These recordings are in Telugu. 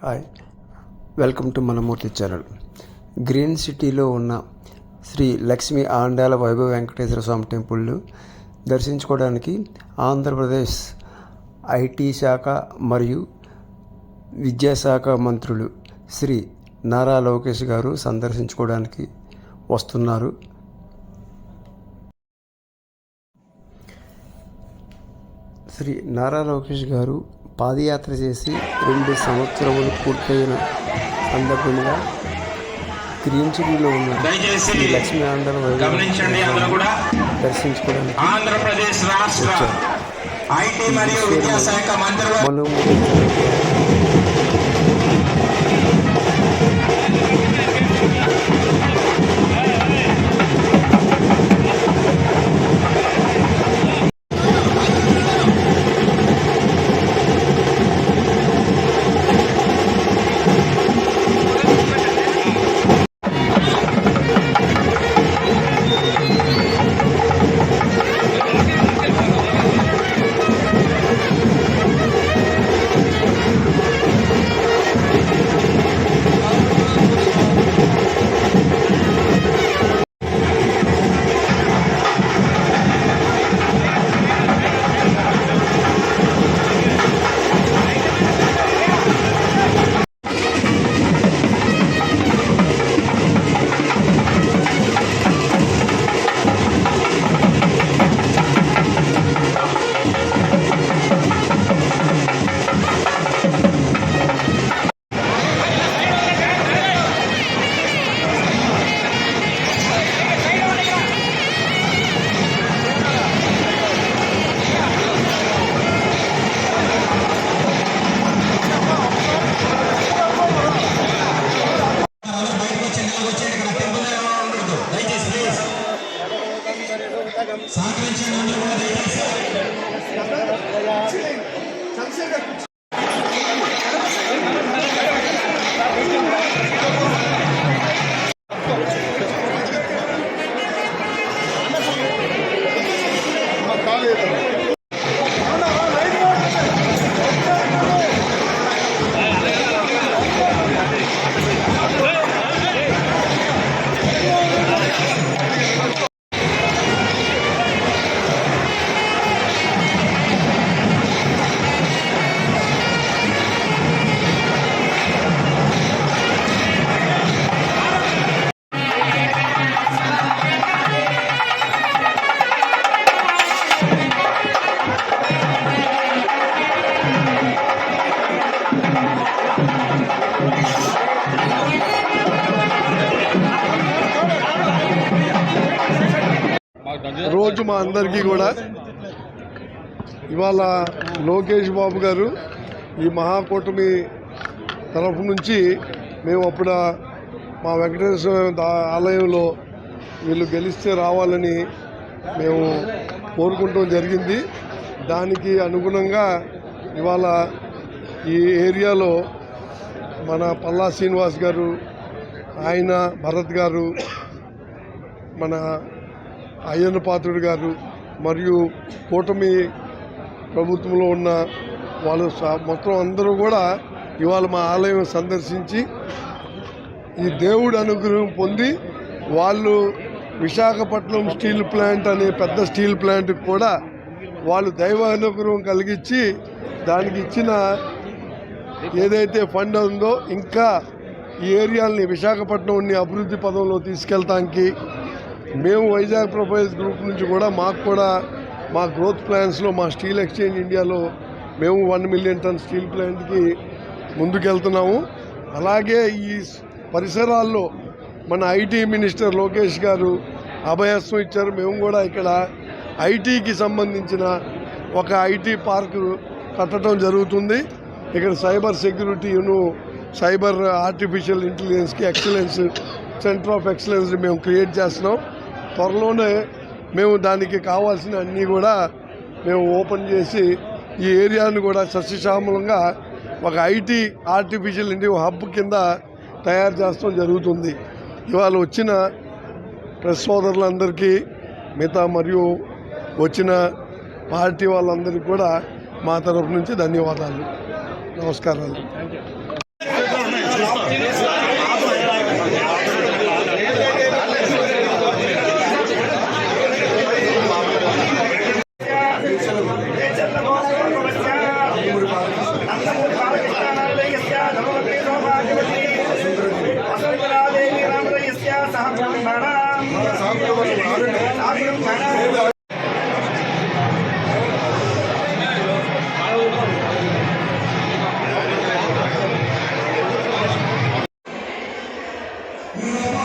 Hi welcome to Manamurthy channel green సిటీలో ఉన్న శ్రీ లక్ష్మీ ఆండాల వైభవ వెంకటేశ్వర స్వామి టెంపుల్ దర్శించుకోవడానికి ఆంధ్రప్రదేశ్ ఐటీ శాఖ మరియు విద్యాశాఖ మంత్రులు శ్రీ నారా లోకేష్ గారు సందర్శించుకోవడానికి వస్తున్నారు. శ్రీ నారా లోకేష్ గారు పాదయాత్ర చేసి రెండు సంవత్సరములు పూర్తయిన సందర్భంగా గ్రీన్ సిటీలో ఉన్న శ్రీ లక్ష్మీ ఆంధ్ర దర్శించుకోవడానికి ఆంధ్రప్రదేశ్ రాష్ట్ర ఐటీ మరియు విద్యాశాఖ మంత్రి మనుమూరు అందరికీ కూడా. ఇవాళ లోకేష్ బాబు గారు ఈ మహాకూటమి తరఫు నుంచి మేము అప్పుడు మా వెంకటేశ్వర దా- ఆలయంలో వీళ్ళు గెలిస్తే రావాలని మేము కోరుకుంటూ జరిగింది. దానికి అనుగుణంగా ఇవాళ ఈ ఏరియాలో మన పల్లా శ్రీనివాస్ గారు ఆయన భరత్ గారు మన అయ్యన్న పాత్రుడు గారు మరియు కూటమి ప్రభుత్వంలో ఉన్న వాళ్ళు మొత్తం అందరూ కూడా ఇవాళ మా ఆలయం సందర్శించి ఈ దేవుడి అనుగ్రహం పొంది వాళ్ళు విశాఖపట్నం స్టీల్ ప్లాంట్ అనే పెద్ద స్టీల్ ప్లాంట్ కూడా వాళ్ళు దైవ అనుగ్రహం కలిగించి దానికి ఇచ్చిన ఏదైతే ఫండ్ ఉందో ఇంకా ఈ ఏరియాల్ని విశాఖపట్నంని అభివృద్ధి పదంలో తీసుకెళ్తానికి మేము వైజాగ్ ప్రొఫైల్స్ గ్రూప్ నుంచి కూడా మాకు కూడా మా గ్రోత్ ప్లాన్స్లో మా స్టీల్ ఎక్స్చేంజ్ ఇండియాలో మేము వన్ మిలియన్ టన్ స్టీల్ ప్లాంట్కి ముందుకెళ్తున్నాము. అలాగే ఈ పరిసరాల్లో మన ఐటీ మినిస్టర్ లోకేష్ గారు అభయస్వం ఇచ్చారు. మేము కూడా ఇక్కడ ఐటీకి సంబంధించిన ఒక ఐటీ పార్క్ కట్టడం జరుగుతుంది. ఇక్కడ సైబర్ సెక్యూరిటీను సైబర్ ఆర్టిఫిషియల్ ఇంటెలిజెన్స్కి ఎక్సలెన్స్ సెంటర్ ఆఫ్ ఎక్సలెన్స్ మేము క్రియేట్ చేస్తున్నాం. త్వరలోనే మేము దానికి కావాల్సిన అన్నీ కూడా మేము ఓపెన్ చేసి ఈ ఏరియాను కూడా సస్యశ్యామలంగా ఒక ఐటీ ఆర్టిఫిషియల్ ఇంటి హబ్ కింద తయారు చేస్తాం జరుగుతుంది. ఇవాళ వచ్చిన ప్రెస్ సోదరులందరికీ మిగతా మరియు వచ్చిన పార్టీ వాళ్ళందరికీ కూడా మా తరఫు నుంచి ధన్యవాదాలు. నమస్కారాలు.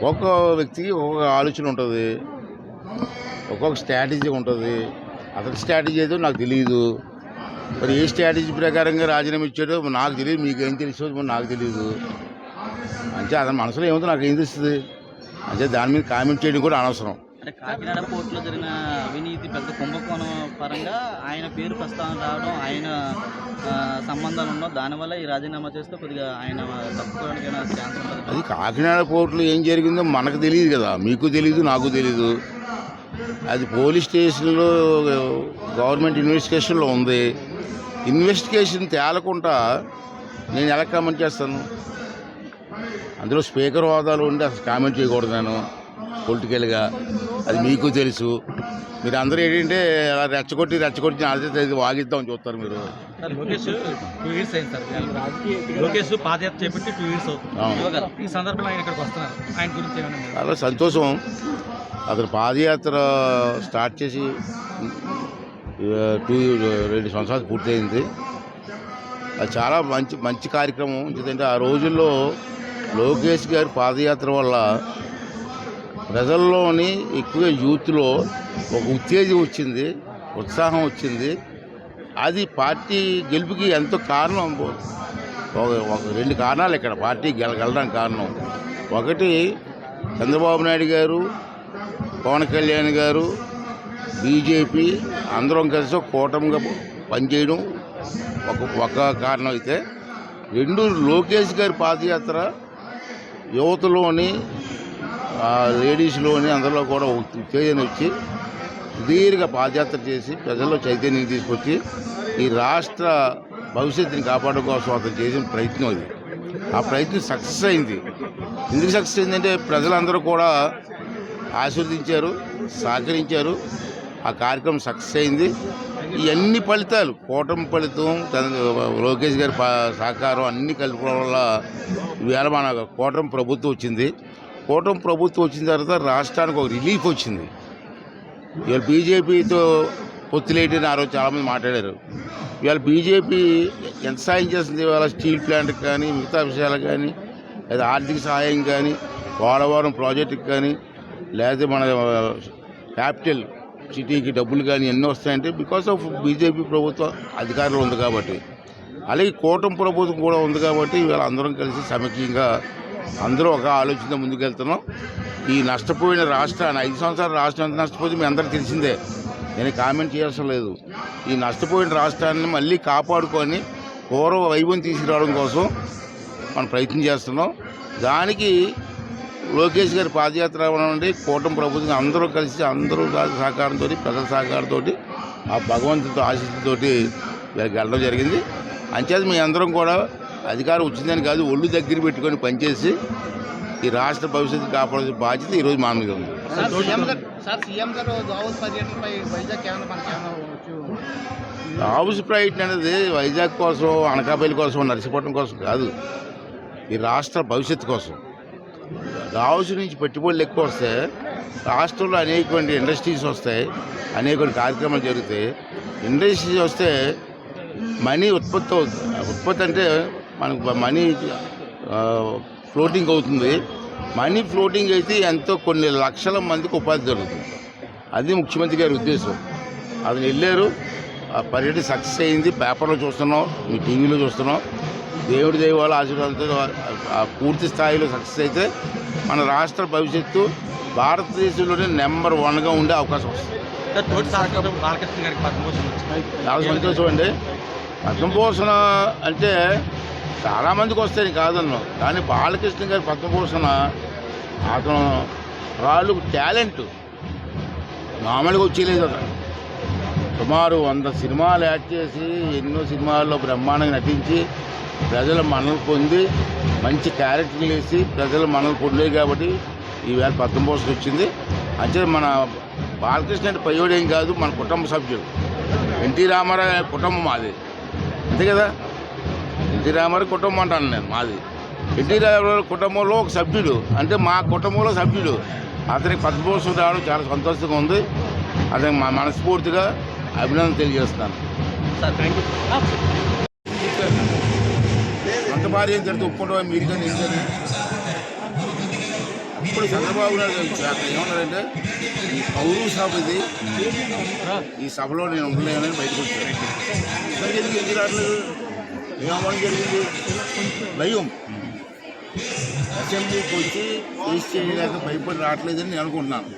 ఒక్కొక్క వ్యక్తికి ఒక్కొక్క ఆలోచన ఉంటుంది. ఒక్కొక్క స్ట్రాటజీ ఉంటుంది. అతని స్ట్రాటజీ ఏదో నాకు తెలియదు మరి ఏ స్ట్రాటజీ ప్రకారంగా రాజీనామా ఇచ్చాడో నాకు తెలియదు మీకు ఏం తెలుసు నాకు తెలియదు అంటే అతని మనసులో ఏముందో నాకు ఏం తెలుస్తుంది? అంటే దాని మీద కామెంట్ చేయడం కూడా అనవసరం. అంటే కాకినాడ పోర్టులో జరిగిన అవినీతి పెద్ద కుంభకోణం పరంగా ఆయన పేరు ప్రస్తావన రావడం ఆయన సంబంధాలు ఉండడం దానివల్ల ఈ రాజీనామా చేస్తే కొద్దిగా ఆయన తప్పుకోవడానికి ఛాన్స్ ఉంటుంది అది కాకినాడ పోర్టులో ఏం జరిగిందో మనకు తెలియదు కదా. మీకు తెలియదు నాకు తెలియదు అది పోలీస్ స్టేషన్లో గవర్నమెంట్ ఇన్వెస్టిగేషన్లో ఉంది. ఇన్వెస్టిగేషన్ తేలకుండా నేను ఎలా కామెంట్ చేస్తాను? అందులో స్పీకర్ హోదాలు ఉండి అసలు కామెంట్ చేయకూడదు నేను పొలిటికల్గా. అది మీకు తెలుసు. మీరు అందరూ ఏంటంటే అలా రెచ్చగొట్టి రెచ్చగొట్టి అదే వాగిద్దాం చూస్తారు మీరు. సార్ లోకేష్ టూ ఇయర్స్ అయింది సార్. లోకేష్ పాదయాత్ర చేపట్టి టూ ఇయర్స్ అవుతుంది. అవును. ఈ సందర్భంలో ఆయన ఇక్కడికి వస్తున్నారు. ఆయన గురించి ఏమైనా మీరు- చాలా సంతోషం. అతను పాదయాత్ర స్టార్ట్ చేసి టూ రెండు సంవత్సరాలు పూర్తయింది. అది చాలా మంచి మంచి కార్యక్రమం. ఎందుకంటే ఆ రోజుల్లో లోకేష్ గారి పాదయాత్ర వల్ల ప్రజల్లోని ఎక్కువగా యూత్లో ఒక ఉత్తేజం వచ్చింది ఉత్సాహం వచ్చింది. అది పార్టీ గెలుపుకి ఎంతో కారణం ఒక- రెండు కారణాలు ఇక్కడ పార్టీ గెలగలడం కారణం. ఒకటి చంద్రబాబు నాయుడు గారు పవన్ కళ్యాణ్ గారు బీజేపీ అందరం కలిసి కూటమిగా పనిచేయడం ఒక ఒక కారణం అయితే. రెండు లోకేష్ గారి పాదయాత్ర యువతలోని ఆ, లేడీస్లోని అందరిలో కూడా ఉత్తేజన వచ్చి సుదీర్ఘ పాదయాత్ర చేసి ప్రజల్లో చైతన్యం తీసుకొచ్చి ఈ రాష్ట్ర భవిష్యత్తుని కాపాడడం కోసం అతను చేసిన ప్రయత్నం అది ఆ ప్రయత్నం సక్సెస్ అయింది. ఎందుకు సక్సెస్ అయిందంటే ప్రజలందరూ కూడా ఆశీర్వదించారు సహకరించారు. ఆ కార్యక్రమం సక్సెస్ అయింది. ఇవన్నీ ఫలితాలు కూటమి ఫలితం లోకేష్ గారి సహకారం అన్నీ కలుపుకోవడం వల్ల ఈవేళ మన కూటమి ప్రభుత్వం వచ్చింది. కూటమి ప్రభుత్వం వచ్చిన తర్వాత రాష్ట్రానికి ఒక రిలీఫ్ వచ్చింది. ఇవాళ బీజేపీతో పొత్తులేటని ఆ రోజు చాలామంది మాట్లాడారు. ఇవాళ బీజేపీ ఎంత సాయం చేస్తుంది? ఇవాళ స్టీల్ ప్లాంట్కి కానీ మిగతా విషయాలకు కానీ లేదా ఆర్థిక సహాయం కానీ పోలవరం ప్రాజెక్టుకి కానీ లేదా మన క్యాపిటల్ సిటీకి డబ్బులు కానీ ఎన్ని వస్తాయంటే బికాస్ ఆఫ్ బీజేపీ ప్రభుత్వం అధికారంలో ఉంది కాబట్టి. అలాగే కూటమి ప్రభుత్వం కూడా ఉంది కాబట్టి ఇవాళ అందరం కలిసి సమైక్యంగా అందరూ ఒక ఆలోచనతో ముందుకెళ్తున్నాం. ఈ నష్టపోయిన రాష్ట్రాన్ని ఐదు సంవత్సరాలు రాష్ట్రం ఎంత మీ అందరికీ తెలిసిందే. నేను కామెంట్ చేయాల్సిన లేదు. ఈ నష్టపోయిన రాష్ట్రాన్ని మళ్ళీ కాపాడుకొని పూర్వ వైభవం తీసుకురావడం కోసం మనం ప్రయత్నం చేస్తున్నాం. దానికి లోకేష్ గారి పాదయాత్ర నుండి కూటమి ప్రభుత్వం అందరూ కలిసి అందరూ సహకారంతో ప్రజల సహకారంతో ఆ భగవంతుడితో ఆశీస్సుతోటి వెళ్ళడం జరిగింది. అంచేది మీ అందరం కూడా అధికారం వచ్చిందని కాదు ఒళ్ళు దగ్గర పెట్టుకొని పనిచేసి ఈ రాష్ట్ర భవిష్యత్తు కాపాడాల్సిన బాధ్యత ఈరోజు మా మీద ఉంది. దావోస్ హౌస్ ప్రైట్ అనేది వైజాగ్ కోసం అనకాపల్లి కోసం నర్సీపట్నం కోసం కాదు. ఈ రాష్ట్ర భవిష్యత్తు కోసం. రావుస్ నుంచి పెట్టుబడులు ఎక్కువ వస్తే రాష్ట్రంలో అనేకమైన ఇండస్ట్రీస్ వస్తాయి అనేక కార్యక్రమాలు జరుగుతాయి. ఇండస్ట్రీస్ వస్తే మనీ ఉత్పత్తి అవుతుంది. ఉత్పత్తి అంటే మనకు మనీ ఫ్లోటింగ్ అవుతుంది. మనీ ఫ్లోటింగ్ అయితే ఎంతో కొన్ని లక్షల మందికి ఉపాధి జరుగుతుంది. అది ముఖ్యమంత్రి గారి ఉద్దేశం. అతను వెళ్ళారు. ఆ పర్యటన సక్సెస్ అయింది. పేపర్లో చూస్తున్నాం. మీ టీవీలో చూస్తున్నాం. దేవుడి దైవాల ఆశీర్వాదంతో ఆ పూర్తి స్థాయిలో సక్సెస్ అయితే మన రాష్ట్ర భవిష్యత్తు భారతదేశంలోనే నెంబర్ వన్గా ఉండే అవకాశం వస్తుంది. చాలా సంతోషం అండి. పద్మభూషణ అంటే చాలామందికి వస్తాయి కాదన్ను. కానీ బాలకృష్ణ గారి పద్మభూషణ అతను రాళ్ళు టాలెంట్. మామూలుగా వచ్చేలేదు అతను. సుమారు వంద సినిమాలు యాక్ట్ చేసి ఎన్నో సినిమాల్లో బ్రహ్మాండంగా నటించి ప్రజల మనలు పొంది మంచి క్యారెక్టర్లు వేసి ప్రజల మనలు పొందాయి కాబట్టి ఈవేళ పద్మభూషణ వచ్చింది. అంటే మన బాలకృష్ణ అంటే పయోడేం కాదు మన కుటుంబ సభ్యుడు. ఎన్టీ రామారావు కుటుంబం మాది. అంతే కదా? ఎన్టీ రామారావు కుటుంబం అంటాను నేను మాది. ఎన్టీ రామారావు కుటుంబంలో ఒక సభ్యుడు అంటే మా కుటుంబంలో సభ్యుడు. అతనికి పద్మభూషణం రావడం చాలా సంతోషంగా ఉంది. అతనికి మా మనస్ఫూర్తిగా అభినందన తెలియజేస్తాను సార్ థ్యాంక్ యూ సొంత భార్య తిరిగి ఒప్పుకుంటాం మీరు కానీ ఏం కానీ ఇప్పుడు చంద్రబాబు నాయుడు గారు అక్కడ ఏమన్నారంటే ఈ పౌరు సభ ఇది. ఈ సభలో నేను ఉండలేనని బయటకు వచ్చాను ఎందుకు ఎందుకు రావట్లేదు? జరిగింది. భయం. అసెంబ్లీకి వచ్చి ఫేస్ చేయలేక భయపడి రావట్లేదని నేను అనుకుంటున్నాను.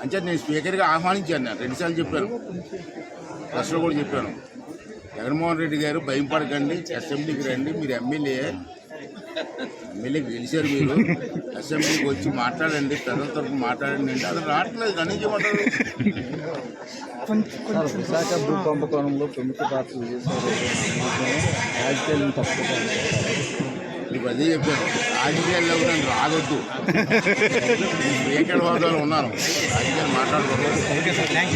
అంటే నేను స్పీకర్గా ఆహ్వానించాను నేను. రెండుసార్లు చెప్పాను. ప్రెస్లో కూడా చెప్పాను. జగన్మోహన్ రెడ్డి గారు భయం పడకండి అసెంబ్లీకి రండి మీరు ఎమ్మెల్యే. ఎమ్మెల్యే గెలిచారు మీరు. అసెంబ్లీకి వచ్చి మాట్లాడండి ప్రజల తరఫున మాట్లాడండి అంటే అది రావట్లేదు నన్ను చేయమంటారు సార్ విశాఖ భూ కుంభకోణంలో ప్రముఖ పాత్ర విజయసాయి రాజకీయాలను తప్పుకోవాలి నీకు అదే చెప్పాను రాజకీయాల్లో కూడా నేను రాగొద్దు స్పీకర్ హోదాలో ఉన్నాను? రాజకీయాలు మాట్లాడుకోవద్దు.